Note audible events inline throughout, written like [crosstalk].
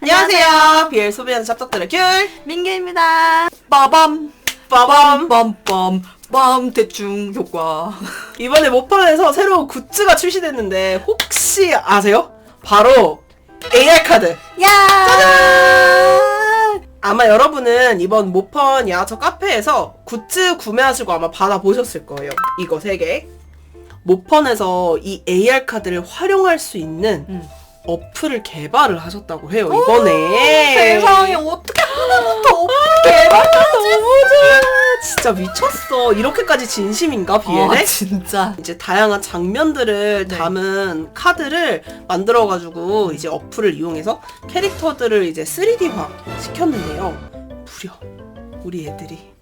안녕하세요. 비엘 소비하는 짭떡들의 귤. 민규입니다. 빠밤. 빠밤. 빰빰 빰 대충 효과. 이번에 모판에서 새로운 굿즈가 출시됐는데 혹시 아세요? 바로 AR 카드. 야! 아마 여러분은 이번 모펀 야저 카페에서 굿즈 구매하시고 아마 받아보셨을 거예요. 이거 세 개. 모펀에서 이 AR 카드를 활용할 수 있는 음. 어플을 개발을 하셨다고 해요, 이번에. 세상에 어떻게 하나부터 너무 좋아. 진짜 미쳤어. 이렇게까지 진심인가, 비엘에? 아, 진짜. 이제 다양한 장면들을 네. 담은 카드를 만들어가지고 이제 어플을 이용해서 캐릭터들을 이제 3D화 시켰는데요. 무려 우리 애들이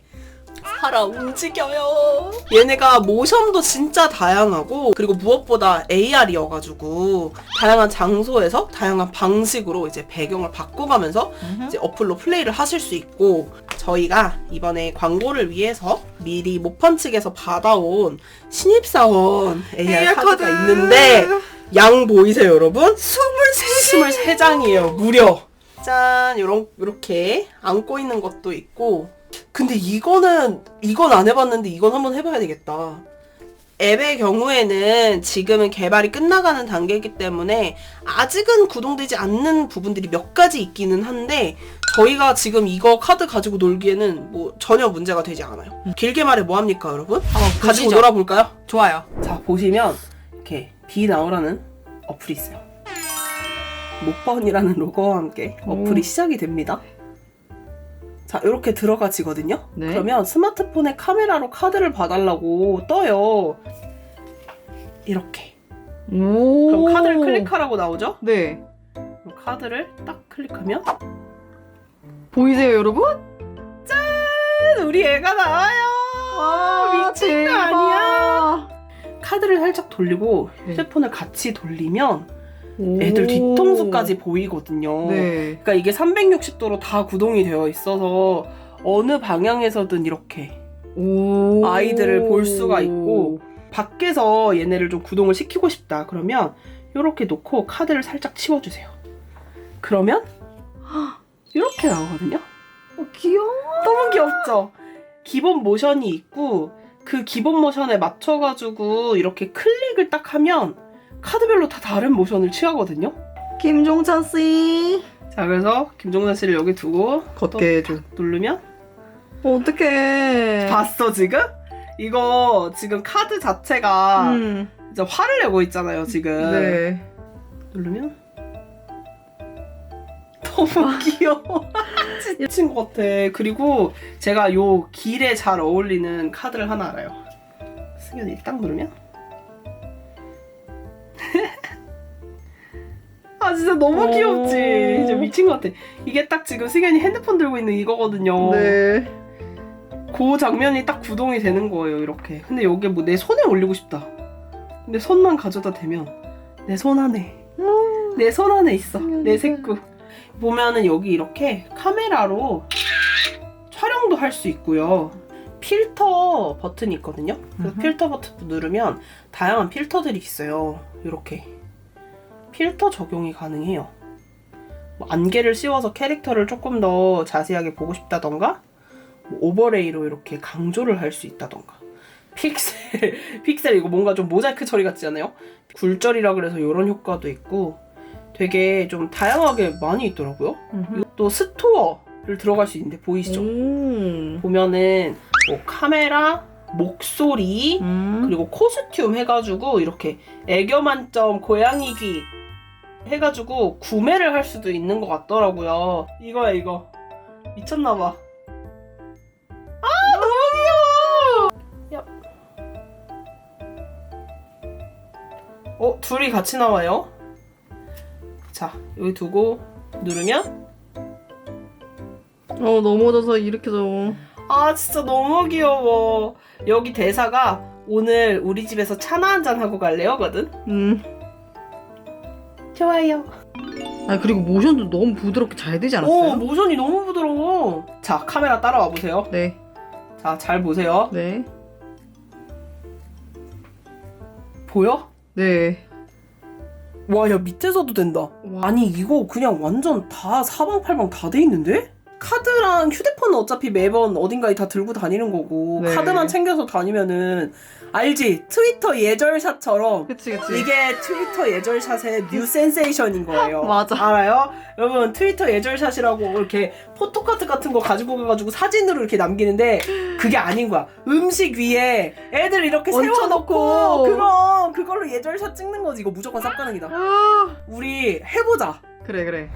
살아 움직여요. 얘네가 모션도 진짜 다양하고 그리고 무엇보다 AR이어가지고 다양한 장소에서 다양한 방식으로 이제 배경을 바꿔가면서 이제 어플로 플레이를 하실 수 있고 저희가 이번에 광고를 위해서 미리 모펀 측에서 받아온 신입사원 AR, 카드가 있는데 양 보이세요 여러분? 23, 23장이에요 무려. 짠. 요런 요렇게 안고 있는 것도 있고 근데 이거는 이건 안 해봤는데 이건 한번 해봐야 되겠다 앱의 경우에는 지금은 개발이 끝나가는 단계이기 때문에 아직은 구동되지 않는 부분들이 몇 가지 있기는 한데 저희가 지금 이거 카드 가지고 놀기에는 뭐 전혀 문제가 되지 않아요. 길게 말해 뭐 합니까, 여러분? 가지고 보시죠. 놀아볼까요? 좋아요. 자, 보시면 이렇게 비 나오라는 어플이 있어요. 모펀이라는 로고와 함께 어플이 오. 시작이 됩니다. 자, 이렇게 들어가지거든요. 네. 그러면 스마트폰에 카메라로 카드를 봐달라고 떠요. 이렇게. 오. 그럼 카드를 클릭하라고 나오죠? 네. 그럼 카드를 딱 클릭하면 보이세요, 여러분? 우리 애가 나와요. 아, 미친 거 아니야? 카드를 살짝 돌리고 네. 휴대폰을 같이 돌리면 오. 애들 뒤통수까지 보이거든요. 네. 그러니까 이게 360도로 다 구동이 되어 있어서 어느 방향에서든 이렇게 오. 아이들을 볼 수가 있고 밖에서 얘네를 좀 구동을 시키고 싶다 그러면 이렇게 놓고 카드를 살짝 치워주세요. 그러면 이렇게 나오거든요. 어, 귀여워. 너무 귀엽죠? 기본 모션이 있고 그 기본 모션에 맞춰가지고 이렇게 클릭을 딱 하면 카드별로 다 다른 모션을 취하거든요. 김종찬 씨. 자 그래서 김종선 씨를 여기 두고 걷게 해줘. 누르면 어떡해. 봤어 지금? 이거 지금 카드 자체가 음. 이제 화를 내고 있잖아요 지금. 네. 누르면 [laughs] 너무 귀여워. [laughs] 미친 것 같아. 그리고 제가 요 길에 잘 어울리는 카드를 하나 알아요. 승현이 딱 누르면 [laughs] 아 진짜 너무 오. 귀엽지. 진짜 미친 것 같아. 이게 딱 지금 승현이 핸드폰 들고 있는 이거거든요. 네. 그 장면이 딱 구동이 되는 거예요, 이렇게. 근데 여기 뭐내 손에 올리고 싶다. 근데 손만 가져다 대면 내 손 안에, 내 손 안에 있어. 내 색구. 보면은 여기 이렇게 카메라로 촬영도 할 수 있고요. 필터 버튼이 있거든요. 그래서 음흠. 필터 버튼 누르면 다양한 필터들이 있어요. 이렇게. 필터 적용이 가능해요. 뭐 안개를 씌워서 캐릭터를 조금 더 자세하게 보고 싶다던가 뭐 오버레이로 이렇게 강조를 할 수 있다던가 픽셀 [laughs] 픽셀 이거 뭔가 좀 모자이크 처리 같지 않아요? 굴절이라 그래서 이런 효과도 있고 되게 좀 다양하게 많이 있더라고요. 또 스토어 를 들어갈 수 있는데 보이시죠? 음. 보면은 뭐 카메라, 목소리 음. 그리고 코스튬 해가지고 이렇게 애교 만점 고양이기 해가지고 구매를 할 수도 있는 것 같더라고요. 이거야 이거 미쳤나봐. 아 너무 귀여워. 야. 어 둘이 같이 나와요. 자 여기 두고 누르면 어 넘어져서 이렇게 좀. 아 진짜 너무 귀여워. 여기 대사가 오늘 우리 집에서 차나 한잔 하고 갈래요거든. 음. 좋아요. 아 그리고 모션도 너무 부드럽게 잘 되지 않았어요? 오 모션이 너무 부드러워. 자 카메라 따라와 보세요. 네. 자 잘 보세요. 네. 보여? 네. 와, 야, 밑에서도 된다. 아니, 이거 그냥 완전 다 사방팔방 다 돼 있는데? 카드랑 휴대폰은 어차피 매번 어딘가에 다 들고 다니는 거고, 네. 카드만 챙겨서 다니면은, 알지? 트위터 예절샷처럼. 그치 그치. 이게 트위터 예절샷의 뉴 센세이션인 거예요. [laughs] 맞아. 알아요? 여러분, 트위터 예절샷이라고 이렇게 포토카드 같은 거 가지고 가가지고 사진으로 이렇게 남기는데, 그게 아닌 거야. 음식 위에 애들 이렇게 세워놓고, 얹혀놓고. 그럼, 그걸로 예절샷 찍는 거지. 이거 무조건 쌉가능이다. 아, 우리 해보자. 그래 그래.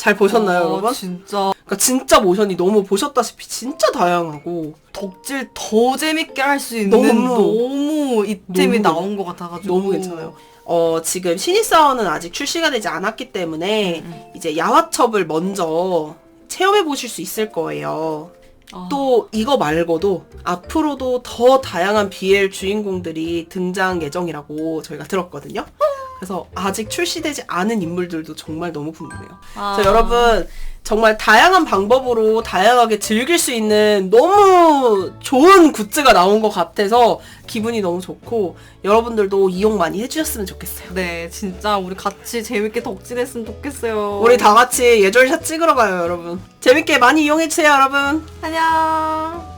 잘 보셨나요, 아, 여러분? 진짜 그러니까 진짜 모션이 너무 보셨다시피 진짜 다양하고 덕질 더 재밌게 할 수 있는 너무, 너무, 이템이 너무 나온 것 같아가지고 너무 괜찮아요. 어, 지금 신입사원은 아직 출시가 되지 않았기 때문에 음. 이제 야화첩을 먼저 체험해 보실 수 있을 거예요. 아, 또 이거 말고도 앞으로도 더 다양한 BL 주인공들이 등장 예정이라고 저희가 들었거든요. 그래서 아직 출시되지 않은 인물들도 정말 너무 궁금해요. 아. 그래서 여러분 정말 다양한 방법으로 다양하게 즐길 수 있는 너무 좋은 굿즈가 나온 것 같아서 기분이 너무 좋고 여러분들도 이용 많이 해주셨으면 좋겠어요. 네 진짜 우리 같이 재밌게 덕질했으면 좋겠어요 우리 다 같이 예절샷 찍으러 가요, 여러분. 재밌게 많이 이용해주세요, 여러분. 안녕